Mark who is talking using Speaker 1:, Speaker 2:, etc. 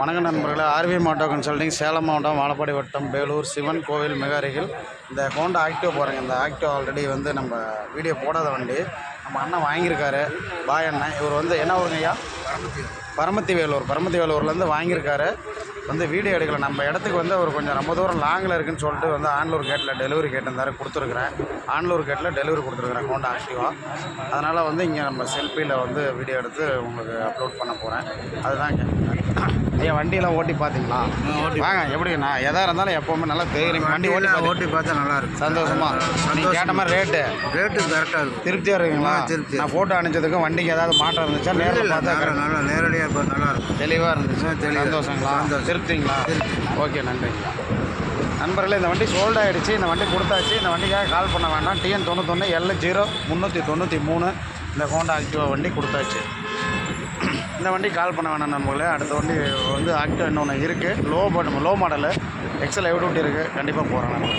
Speaker 1: வணக்கம் நண்பர்களே. ஆர்வி மாட்டோ கன்சல்டிங் சேலம் மாவட்டம் வாழப்பாடி வட்டம் வேலூர் சிவன் கோவில் மிக அருகில். இந்த ஹோண்டா ஆக்டிவ் போகிறேங்க இந்த ஆக்டிவ் ஆல்ரெடி வந்து நம்ம வீடியோ போடாத வண்டி. நம்ம அண்ணன் வாங்கியிருக்காரு. பாய் அண்ணன். இவர் வந்து என்ன ஊருங்க ஐயா? பரமத்தி வேலூர். பரமத்தி வேலூர்லேருந்து வாங்கியிருக்காரு. வந்து வீடியோ எடுக்கல. நம்ம இடத்துக்கு வந்து அவர் கொஞ்சம் ரொம்ப தூரம் லாங்கில் இருக்குன்னு சொல்லிட்டு வந்து ஆன்லூர் கேட்டில் டெலிவரி கேட்டிருந்தாரு கொடுத்துருக்குறேன். ஆன்லூர் கேட்டில் டெலிவரி கொடுத்துருக்குறேன் ஹோண்டா ஆக்டிவா அதனால் வந்து இங்கே நம்ம செல்ஃபியில் வந்து வீடியோ எடுத்து உங்களுக்கு அப்லோட் பண்ண போகிறேன் அதுதாங்க ஐயா வண்டியெல்லாம் ஓட்டி பார்த்தீங்களா? வாங்க எப்படி நான் எதாக இருந்தாலும் எப்போவுமே நல்லா தெரியும். வண்டி ஓட்டி
Speaker 2: ஓட்டி பார்த்தா நல்லா இருக்கு
Speaker 1: சந்தோஷமா? நீங்கள் கேட்ட மாதிரி ரேட்டு
Speaker 2: ரேட்டு கரெக்டாக இருக்கும்.
Speaker 1: திருப்தியாக இருக்குங்களா?
Speaker 2: திருப்தி.
Speaker 1: நான் ஃபோட்டோ அனுப்பிச்சதுக்கும் வண்டிக்கு ஏதாவது மாற்றம் இருந்துச்சா? நேரில் பார்த்தா
Speaker 2: நல்லா நேரடியாக இப்போ நல்லா இருக்கும்.
Speaker 1: தெளிவாக இருந்துச்சு. சந்தோஷங்களா?
Speaker 2: சந்தோஷம்.
Speaker 1: திருப்திங்களா ஓகே நன்றிங்களா நண்பர்களே இந்த வண்டி சோல்ட் ஆகிடுச்சு இந்த வண்டி கொடுத்தாச்சு. இந்த வண்டிக்காக கால் பண்ண வேண்டாம். டிஎன் தொண்ணூத்தொன்று எல் ஜீரோ முந்நூற்றி தொண்ணூற்றி மூணு. இந்த ஹோண்டா ஆக்டிவா வண்டி கொடுத்தாச்சு. இந்த வண்டி கால் பண்ண வேணாம் நண்பர்களே. அடுத்த வண்டி வந்து ஆக்டிவா இன்னொன்று இருக்குது லோ லோ மாடலு எக்ஸல் எவ்வளோ இருக்குது கண்டிப்பாக போகிறேன் நான்